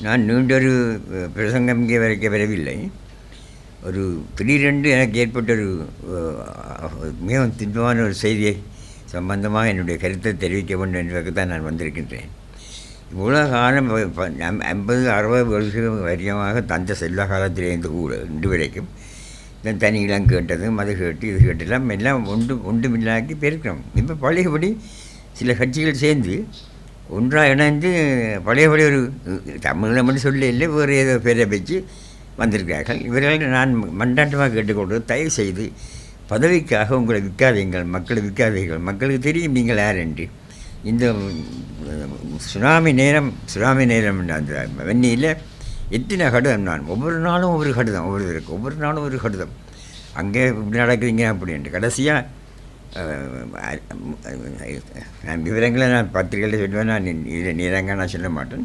நான் நீண்டொரு பிரசங்கம் இங்கே வரைக்க வரவில்லை. ஒரு திடீரென்று எனக்கு ஏற்பட்ட ஒரு மிகவும் துன்பமான ஒரு செய்தியை சம்பந்தமாக என்னுடைய கருத்தை தெரிவிக்க வேண்டும் என்பதற்கு தான் நான் வந்திருக்கின்றேன். இவ்வளோ காலம் நம்- ஐம்பது அறுபது வருஷம் வரியமாக தந்த செல்வ காலத்திலேருந்து கூட இன்று வரைக்கும் இந்த தனி இளம் கேட்டதும் அது கேட்டு இது கேட்டெல்லாம் எல்லாம் ஒன்று ஒன்றுமில்லாக்கி பெருக்கிறோம் இப்போ பழையபடி சில கட்சிகள் சேர்ந்து ஒன்றாக இணைந்து பழையபடி ஒரு தமிழில் மட்டும் சொல்லி இல்லை வேறு ஏதோ பேரை வச்சு வந்திருக்கிறார்கள். இவர்கள் நான் மண்டாட்டமாக கேட்டுக்கொள்வது தயவு செய்து பதவிக்காக உங்களை விற்காதீங்கள் மக்களை விற்காதீர்கள். மக்களுக்கு தெரியும் நீங்கள் யார் என்று. இந்த சுனாமி நேரம் சுனாமி நேரம் அந்த வெந்நியில் எத்தனை கடிதம் நான் ஒவ்வொரு நாளும் ஒவ்வொரு கடிதம் ஒவ்வொருத்தருக்கு ஒவ்வொரு நாளும் ஒரு கடிதம். அங்கே இப்படி நடக்குறீங்க அப்படின்ட்டு கடைசியாக விவரங்களை நான் பத்திரிகையில் சொல்லுவேன் நான் இதில் நீரங்க நான் சொல்ல மாட்டேன்.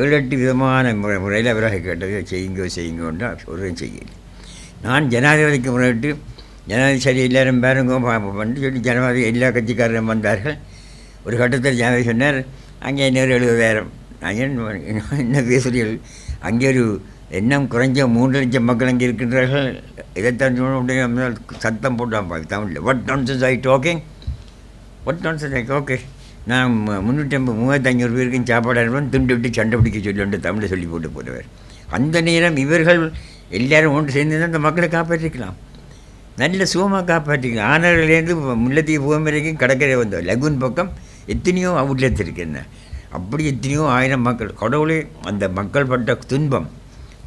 ஏழு எட்டு விதமான முறை முறையில் அவராக கேட்டது செய்யுங்கோ செய்யுங்கோன்னு ஒரு செய்யல நான் ஜனாதிபதிக்கு முறையிட்டு ஜனாதிபதி சரி எல்லாரும் பாருங்கோ பண்ணிட்டு சொல்லி ஜனாதிபதி எல்லா கட்சிக்காரரும் வந்தார்கள். ஒரு கட்டத்தில் ஜனாதிபதி சொன்னார் அங்கே இன்னொரு எழுபதாயிரம். நான் ஏன் என்ன பேசுகிறீர்கள் அங்கே ஒரு எண்ணம் குறைஞ்ச மூன்று லட்சம் மக்கள் அங்கே இருக்கின்றார்கள். இதைத்தான் சொன்ன சத்தம் போட்டான் தமிழில் what nonsense I talking what nonsense I okay நான் முந்நூற்றி ஐம்பது மூவாயிரத்தி ஐநூறு பேருக்கும் சாப்பாடு அனுப்பணும் துண்டு விட்டு சண்டை பிடிக்க சொல்லிட்டு தமிழை சொல்லி போட்டு போடுவார். அந்த நேரம் இவர்கள் எல்லாரும் ஒன்று சேர்ந்து தான் அந்த மக்களை காப்பாற்றிக்கலாம். நல்ல சுகமாக காப்பாற்றிக்கலாம். ஆனர்லேருந்து முல்லத்தீவு பூமி வரைக்கும் கடற்கரை வந்தோம் லகுன் பக்கம் எத்தனையோ அவுட்லெட் இருக்கு என்ன அப்படி எத்தனையோ ஆயிரம் மக்கள் கடவுளே அந்த மக்கள் பட்ட துன்பம்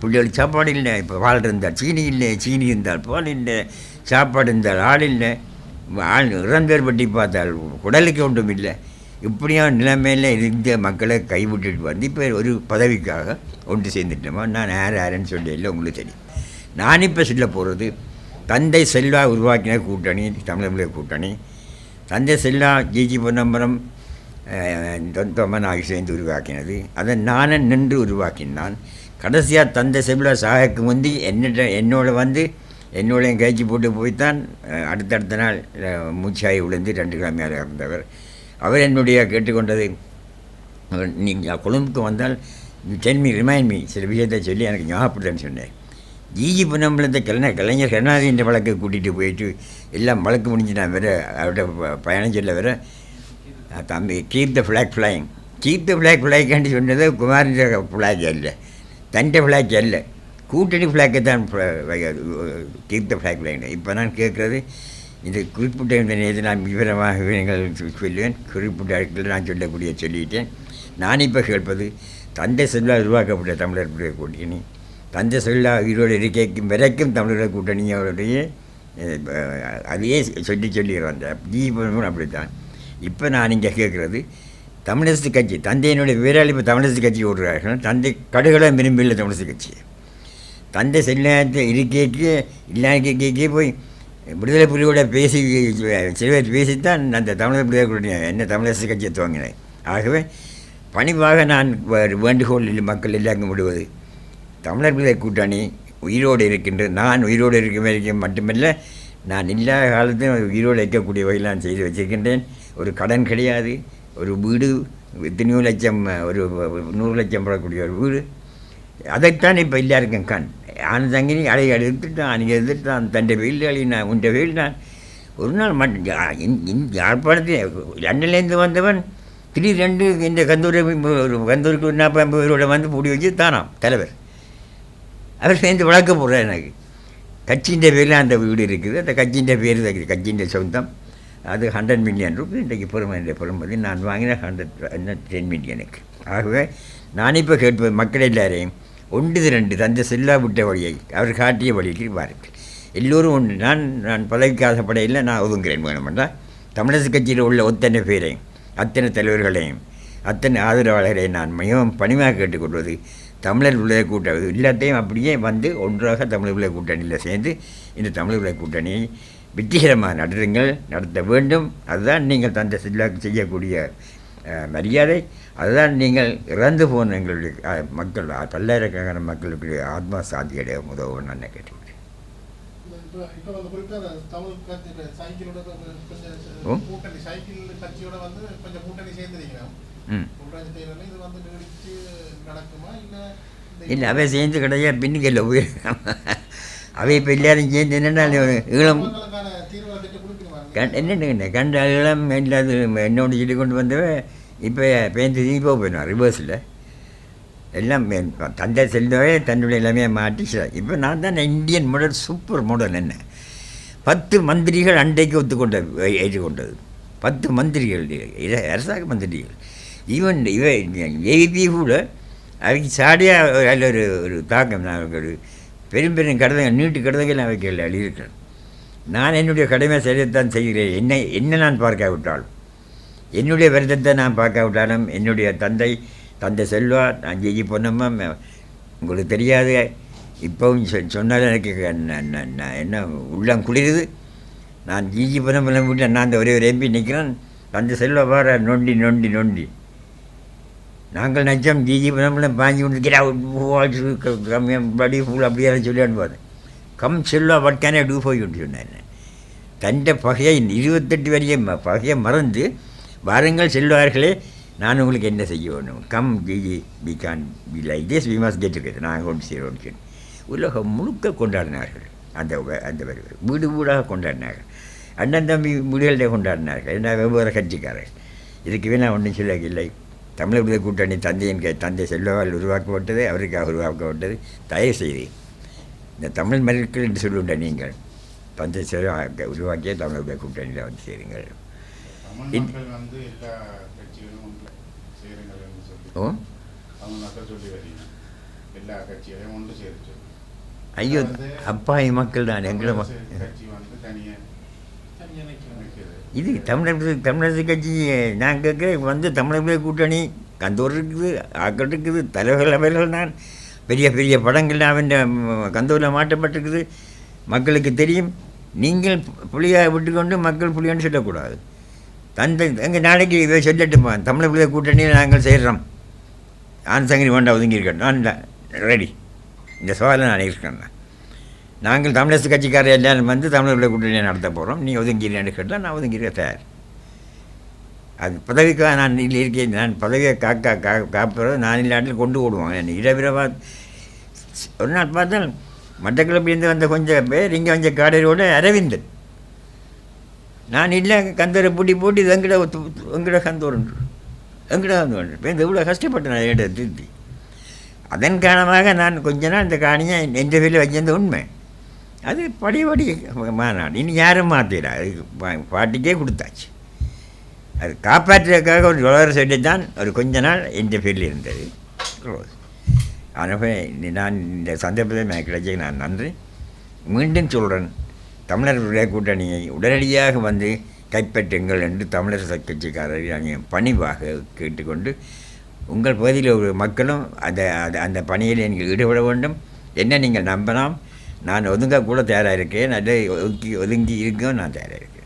பிள்ளைகளுக்கு சாப்பாடு இல்லை இப்போ பால் இருந்தால் சீனி இல்லை சீனி இருந்தால் பால் இல்லை சாப்பாடு இருந்தால் ஆள் இல்லை. ஆள் இறந்தவர் பட்டி பார்த்தால் உடலுக்கு ஒன்றும் இல்லை. இப்படியான நிலைமையில் இருந்த மக்களை கைவிட்டுட்டு வந்து இப்போ ஒரு பதவிக்காக ஒன்று சேர்ந்துட்டோமா? நான் யார் யாருன்னு சொல்லி இல்லை உங்களுக்கு தெரியும். நான் இப்போ சொல்ல போகிறது தந்தை செல்வா உருவாக்கின கூட்டணி தமிழக கூட்டணி. தந்தை செல்வா ஜிஜி பொன்னம்பரம் தொந்தம்மன் ஆகி சேர்ந்து உருவாக்கினது. அதை நானே நின்று உருவாக்கினான். கடைசியாக தந்தை செவிலா சாகக்கு முந்தி என்னிட்ட என்னோட வந்து என்னோடையும் கழிச்சு போட்டு போய்த்தான் அடுத்தடுத்த நாள் மூச்சாயி விழுந்து ரெண்டு கிழமையாக இருந்தவர் அவர் என்னுடைய கேட்டுக்கொண்டது அவர் நீங்கள் கொழும்புக்கு வந்தால் டென் மீ ரிமைண்ட் மீ சில விஷயத்தை சொல்லி எனக்கு ஞாபகப்படுத்தன்னு சொன்னேன். ஜிஜி பொன்னம்பலத்தை கலைஞர் கலைஞர் கருணாநிதியின் வழக்கை கூட்டிகிட்டு போயிட்டு எல்லாம் வழக்கு முடிஞ்சு நான் வேற அவர்கிட்ட ப- பயணம் சொல்ல வர தம்பி keep the flag flying keep the flag ஃப்ளைக்கான்னு சொன்னது குமாரின் ஃப்ளாக் இல்லை தண்டை ஃப்ளாக் அல்ல. கூட்டணி ஃப்ளாக்கை தான் கீப் த ஃப்ளாக் ஃப்ளைங் இப்போ நான் கேட்குறது இந்த குறிப்பிட்ட இந்த நேரத்தில் நான் விவரமாக விவரங்கள் சொல்லுவேன். குறிப்பிட்ட இடத்துல நான் சொல்லக்கூடிய சொல்லிட்டேன். நான் இப்போ கேட்பது தந்தை செல்வா உருவாக்கப்பட்ட தமிழர் கூட்டணி. தந்தை செல்வா உயிரோடு இருக்கைக்கும் வரைக்கும் தமிழர் கூட்டணியோடைய அவருடைய அதையே சொல்லி சொல்லி வந்தேன் தீபமும் அப்படித்தான். இப்போ நான் இங்கே கேட்குறது தமிழரசு கட்சி தந்தையினுடைய வீராளிப்பு தமிழரசு கட்சி ஓடுறார்கள் தந்தை கடுகளை விரும்பியில்லை தமிழரசு கட்சி. தந்தை செல்லாத இருக்கைக்கு இல்லாக்கே போய் விடுதலை புலியோட பேசி சில பேர் பேசித்தான் அந்த தமிழர் விடுதலை கூட்டணி என்ன தமிழரசு கட்சியை துவங்கினேன் ஆகவே பணிவாக நான் வே- வேண்டுகோள் மக்கள் எல்லாருக்கும் விடுவது தமிழர் விடுதலை கூட்டணி உயிரோடு இருக்கின்ற நான் உயிரோடு இருக்கும் வரைக்கும் மட்டுமல்ல நான் இல்லாத காலத்தையும் உயிரோடு இருக்கக்கூடிய வகையில் நான் செய்து வச்சிருக்கின்றேன். ஒரு கடன் கிடையாது. ஒரு வீடு எத்தனையோ லட்சம் ஒரு நூறு லட்சம் போடக்கூடிய ஒரு வீடு. அதைத்தான் இப்போ எல்லாருக்கும் கண். ஆன தங்கினி அதை எடுத்துட்டான் அன்றைக்கி எடுத்துட்டான் தண்டை வெயில் அழினான் உண்ட வெயில் நான் ஒரு நாள் மட்டும் யாழ்ப்பாணத்தில் லண்டன்லேருந்து வந்தவன் திடீர் ரெண்டு இந்த கந்தூரை ஒரு கந்தூருக்கு ஒரு நாற்பது ஐம்பது பேரோட வந்து பூடி வச்சு தானாம் தலைவர். அவர் சேர்ந்து வளர்க்க போடுறார் எனக்கு. கட்சியின் பேரில் அந்த வீடு இருக்குது அந்த கட்சியின் பேர் இருக்குது கட்சியின் சொந்தம். அது ஹண்ட்ரட் மில்லியன் ருபி இன்றைக்கு பெருமை பெருமதி நான் வாங்கின ஹண்ட்ரட் டென் மில்லியனுக்கு ஆகவே நான் இப்போ கேட்பது மக்கள் எல்லாரையும் ஒன்று ரெண்டு தந்தை செல்லா விட்ட வழியை அவர் காட்டிய வழிக்கு வாருங்கள். எல்லோரும் ஒன்று நான் நான் பதவிக்கு ஆசைப்படையில் நான் ஒதுங்குறேன் வேணுமெண்டா தமிழரசு கட்சியில் உள்ள ஒத்தனை பேரையும் அத்தனை தலைவர்களையும் அத்தனை ஆதரவாளர்களையும் நான் மிகவும் பணிவாக கேட்டுக்கொள்வது தமிழர் விடுதலை கூட்டணி எல்லாத்தையும் அப்படியே வந்து ஒன்றாக தமிழர் விடுதலை கூட்டணியில் சேர்ந்து இந்த தமிழர் விடுதலை கூட்டணியை வெற்றிகரமாக நடத்துங்கள் நடத்த வேண்டும். அதுதான் நீங்கள் தந்தை செல்லாக்கு செய்யக்கூடிய மரியாதை. அதுதான் நீங்கள் இறந்து போன எங்களுடைய மக்கள் பல்லாயிரக்கணக்கான மக்களுடைய ஆத்மா சாந்தியடைய உதவும் நான் கேட்டுக்கிறேன். இல்லை இல்லை அவை சேர்ந்து கிடையாது. பின்னுக்கல்ல போய் அவை இப்போ எல்லாரும் சேர்ந்து என்னென்னா கண் என்னென்ன கண்ட ஈழம் இல்லாத என்னோட சொல்லி கொண்டு வந்தவ இப்போ பேந்து தீபோ போயிடும் ரிவர்ஸில் எல்லாம் தந்தை செல்வவே தன்னுடைய எல்லாமே மாற்றி இப்போ நான் தான் இந்தியன் மாடல் சூப்பர் மாடல் என்ன பத்து மந்திரிகள் அன்றைக்கு ஒத்துக்கொண்ட ஏற்றுக்கொண்டது பத்து மந்திரிகள் அரசாங்க மந்திரிகள் ஈவன் இவ ஏபி கூட அவைக்கு சாடியாக அதில் ஒரு ஒரு தாக்கம் நான் ஒரு பெரும் பெரும் கடிதங்கள் நீட்டு கடிதங்கள் அவைக்கு எழுதியிருக்கிறேன் நான் என்னுடைய கடமை செய்யத்தான் செய்கிறேன். என்னை என்ன நான் பார்க்காவிட்டாலும். என்னுடைய வருத்தத்தை நான் பார்க்காவிட்டாலும் என்னுடைய தந்தை தந்தை செல்வா நான் ஜெயி பொன்னம்மா உங்களுக்கு தெரியாது. இப்போவும் சொ சொன்னாலும் எனக்கு என்ன உள்ளம் குளிருது. நான் ஜிஜி பொன்னம்பலம் வீட்டில் நான் அந்த ஒரே ஒரு எம்பி நிற்கிறேன். தந்தை செல்வா பாரு நொண்டி நொண்டி நொண்டி. நாங்கள் நச்சம் ஜிஜி பொன்னம்பலம் பாஞ்சு கொண்டு கம்மியாக படி ஃபுல் அப்படியெல்லாம் சொல்லி அனுப்பாரு come Selva what can do for யூன்னு சொன்னேன் தൻ്റെ பகையை இருபத்தெட்டு வரையும் பகையை மறந்து வாருங்கள் செல்வார்களே நான் உங்களுக்கு என்ன செய்ய வேணும் come GG we can be like this we must get together நாங்கள் ஒன்று சேரோன்னு உலகம் முழுக்க கொண்டாடினார்கள் அந்த அந்த வீடு வீடாக கொண்டாடினார்கள். அண்ணன் தம்பி வீடுகளிலே கொண்டாடினார்கள். என்ன வெவ்வேறு கட்சிக்காரர்கள். இதுக்கு வேணால் ஒன்றும் சொல்ல தமிழர் விடுதலை கூட்டணி தந்தையின் கை- தந்தை செல்வவால் உருவாக்கப்பட்டது அவருக்காக உருவாக்கப்பட்டது. தயவு செய்து இந்த தமிழ் மருக்கள் என்று சொல்லுண்ட நீங்கள் தந்தை செல்வா உருவாக்கிய தமிழ் விடுதலை கூட்டணியில் வந்து சேருங்கள் தமிழ் ஓ? தமிழ் ஐயோ அப்பாவி மக்கள் தான் எங்களை இது தமிழர் தமிழரசு கட்சி நான் கேட்குறேன் வந்து தமிழர் கூட்டணி கந்தூர் இருக்குது ஆக்கள் இருக்குது தலைவர்கள் அவர்கள் தான். பெரிய பெரிய படங்கள் அவன் கந்தூரில் மாட்டப்பட்டிருக்குது மக்களுக்கு தெரியும். நீங்கள் புலியாக விட்டுக்கொண்டு மக்கள் புளியன்னு சொல்லக்கூடாது. தந்தை எங்கள் நாளைக்கு இதை சொல்லட்டுமா தமிழர் விடுதலை கூட்டணியில் நாங்கள் செய்கிறோம் ஆண் சங்கரி வேண்டாம் ஒதுங்கி நான் ரெடி இந்த சவாலை நான் இருக்கேன் நான். நாங்கள் தமிழரசு கட்சிக்காரர் எல்லாரும் வந்து தமிழர் விடுதலை கூட்டணியை நடத்த போகிறோம் நீ ஒதுங்கிறேன்னு கேட்டால் நான் ஒதுங்கிறேன் தயார். அது பதவிக்காக நான் இல்லை இருக்கேன். நான் பதவியை காக்கா கா காப்புறது நான் இல்லாட்டில் கொண்டு ஓடுவாங்க. என்னை இரவிரவா ஒரு நாள் பார்த்தால் மட்டக்கிழப்பிலேருந்து வந்த கொஞ்சம் பேர் இங்கே வந்த காடரோட அரவிந்தன். நான் இல்லை கந்தரை பூட்டி போட்டு இது எங்கட எங்கட கந்தோரன்று எங்கட கந்தோரன்று இப்போ இந்த இவ்வளோ கஷ்டப்பட்டேன் நான் என்கிட்ட திருத்தி. அதன் காரணமாக நான் கொஞ்ச நாள் இந்த காணியை எந்த வீட்டில் வச்சிருந்த உண்மை. அது படி படி மாநாடு. இனி யாரும் மாற்றிடா அது பா- பாட்டிக்கே கொடுத்தாச்சு. அது காப்பாற்றுறதுக்காக ஒரு டாலர் சொல்லி தான் ஒரு கொஞ்ச நாள் எந்த ஃபீல்டில் இருந்தது. க்ளோஸ் நான் இந்த சந்தர்ப்பத்தை நான் கிடைச்ச நான் நன்றி. மீண்டும் சொல்கிறேன் தமிழர் கூட்டணியை உடனடியாக வந்து கைப்பற்றுங்கள் என்று தமிழர் கட்சிக்காரரை நாங்கள் பணிவாக கேட்டுக்கொண்டு உங்கள் பகுதியில் ஒரு மக்களும் அதை அந்த அந்த பணியில் நீங்கள் ஈடுபட வேண்டும். என்ன நீங்கள் நம்பலாம்? நான் ஒதுங்க கூட தயாராக இருக்கேன். அதை ஒதுக்கி ஒதுங்கி இருக்கவும் நான் தயாராக இருக்கேன்.